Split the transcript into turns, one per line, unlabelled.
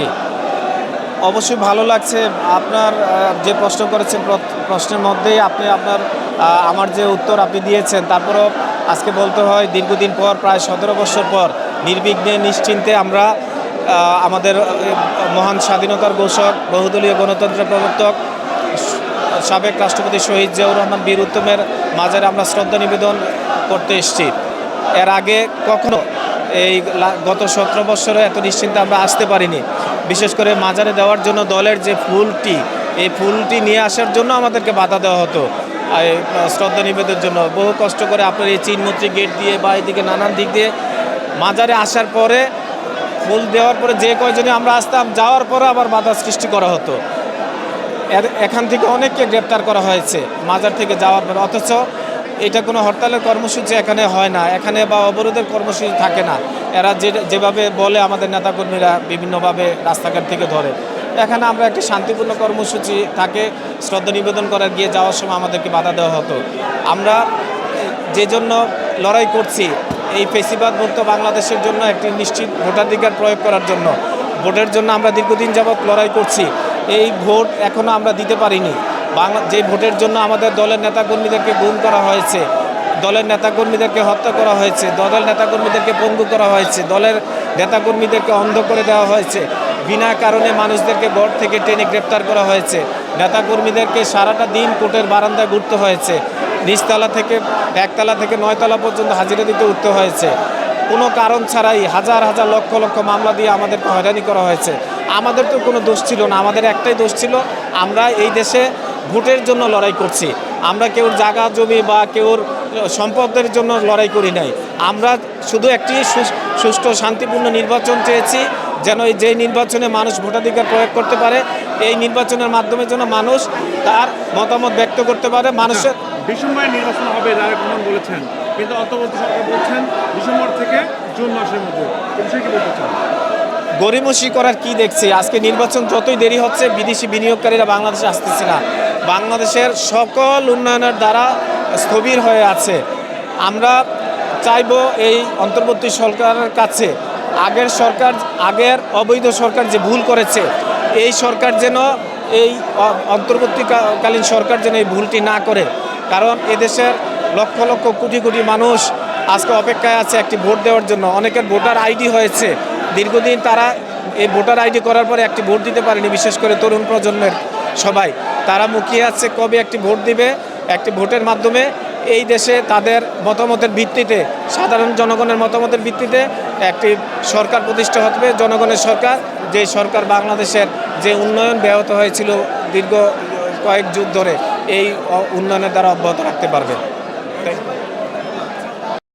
জি। অবশ্যই ভালো লাগছে আপনার যে প্রশ্ন করেছেন প্র- প্রশ্নের মধ্যেই আপনি আপনার আমার যে উত্তর আপনি দিয়েছেন, তারপরও আজকে বলতে হয়, দীর্ঘদিন পর, প্রায় সতেরো বছর পর নির্বিঘ্নে, নিশ্চিন্তে আমরা আমাদের মহান স্বাধীনতার ঘোষক, বহুদলীয় গণতন্ত্রের প্রবর্তক, সাবেক রাষ্ট্রপতি শহীদ জিয়াউর রহমান বীর উত্তমের মাজারে আমরা শ্রদ্ধা নিবেদন করতে এসেছি। এর আগে কখনো এই গত সতেরো বছরে এত নিশ্চিন্তে আমরা আসতে পারিনি। বিশেষ করে মাজারে দেওয়ার জন্য দলের যে ফুলটি, এই ফুলটি নিয়ে আসার জন্য আমাদেরকে বাধা দেওয়া হতো। শ্রদ্ধা নিবেদনের জন্য বহু কষ্ট করে আপনার এই চিনমূর্তি গেট দিয়ে বা এদিকে নানান দিক দিয়ে মাজারে আসার পরে ফুল দেওয়ার পরে যে কয়জনে আমরা আসতাম, যাওয়ার পরে আবার বাধা সৃষ্টি করা হতো। এখান থেকে অনেককে গ্রেপ্তার করা হয়েছে মাজার থেকে যাওয়ার পরে। অথচ এটা কোনো হরতালের কর্মসূচি এখানে হয় না। এখানে বা অবরোধের কর্মসূচি থাকে না। এরা যে, যেভাবে বলে আমাদের নেতাকর্মীরা বিভিন্নভাবে রাস্তাঘাট থেকে ধরে। এখানে আমরা একটি শান্তিপূর্ণ কর্মসূচি থাকে, শ্রদ্ধা নিবেদন করার গিয়ে যাওয়ার সময় আমাদেরকে বাধা দেওয়া হতো। আমরা যে জন্য লড়াই করছি, এই ফেসিবাদ মুক্ত বাংলাদেশের জন্য একটি নিশ্চিত ভোটাধিকার প্রয়োগ করার জন্য। ভোটের জন্য আমরা দীর্ঘদিন যাবৎ লড়াই করছি। এই ভোট এখনও আমরা দিতে পারিনি। বাংলা যে ভোটের জন্য আমাদের দলের নেতাকর্মীদেরকে গুম করা হয়েছে, দলের নেতাকর্মীদেরকে হত্যা করা হয়েছে, দলের নেতাকর্মীদেরকে পঙ্গু করা হয়েছে, দলের নেতাকর্মীদেরকে অন্ধ করে দেওয়া হয়েছে, বিনা কারণে মানুষদেরকে গড় থেকে টেনে গ্রেপ্তার করা হয়েছে, নেতাকর্মীদেরকে সারাটা দিন কোর্টের বারান্দায় ঘুরতে হয়েছে, নিচতলা থেকে একতলা থেকে নয়তলা পর্যন্ত হাজিরা দিতে উঠতে হয়েছে। কোনো কারণ ছাড়াই হাজার হাজার লক্ষ লক্ষ মামলা দিয়ে আমাদেরকে হয়রানি করা হয়েছে। আমাদের তো কোনো দোষ ছিল না, আমাদের একটাই দোষ ছিল, আমরা এই দেশে ভোটের জন্য লড়াই করছি। আমরা কেউ জায়গা, জমি বা কেউর সম্পদের জন্য লড়াই করি নাই। আমরা শুধু একটি সুষ্ঠু, শান্তিপূর্ণ নির্বাচন চেয়েছি, যেন যে নির্বাচনে মানুষ ভোটাধিকার প্রয়োগ করতে পারে, এই নির্বাচনের মাধ্যমে যেন মানুষ তার মতামত ব্যক্ত করতে পারে। মানুষের
ডিসেম্বরে নির্বাচন হবে যারা বলেছেন, কিন্তু অন্তর্বর্তী সরকার বলছেন ডিসেম্বর থেকে জুন মাসের মধ্যে। বলতে চান?
গরিমসি করার কি দেখছি? আজকে নির্বাচন যতই দেরি হচ্ছে, বিদেশি বিনিয়োগকারীরা বাংলাদেশে আসতেছে না। বাংলাদেশের সকল উন্নয়নের দ্বারা স্থবির হয়ে আছে। আমরা চাইব এই অন্তর্বর্তী সরকারের কাছে, আগের সরকার, আগের অবৈধ সরকার যে ভুল করেছে, এই সরকার যেন এই অন্তর্বর্তীকালীন সরকার যেন এই ভুলটি না করে। কারণ এদেশের লক্ষ লক্ষ কোটি কোটি মানুষ আজকে অপেক্ষায় আছে একটি ভোট দেওয়ার জন্য। অনেকের ভোটার আইডি হয়েছে। দীর্ঘদিন তারা এই ভোটার আইডি করার পরে একটি ভোট দিতে পারেনি, বিশেষ করে তরুণ প্রজন্মের সবাই। তারা মুখিয়ে আছে কবে একটি ভোট দিবে, একটি ভোটের মাধ্যমে এই দেশে তাদের মতামতের ভিত্তিতে, সাধারণ জনগণের মতামতের ভিত্তিতে একটি সরকার প্রতিষ্ঠা হবে। জনগণের সরকার যে সরকার বাংলাদেশের যে উন্নয়ন ব্যাহত হয়েছিল দীর্ঘ কয়েক যুগ ধরে, এই উন্নয়নের দ্বারা অব্যাহত রাখতে পারবে।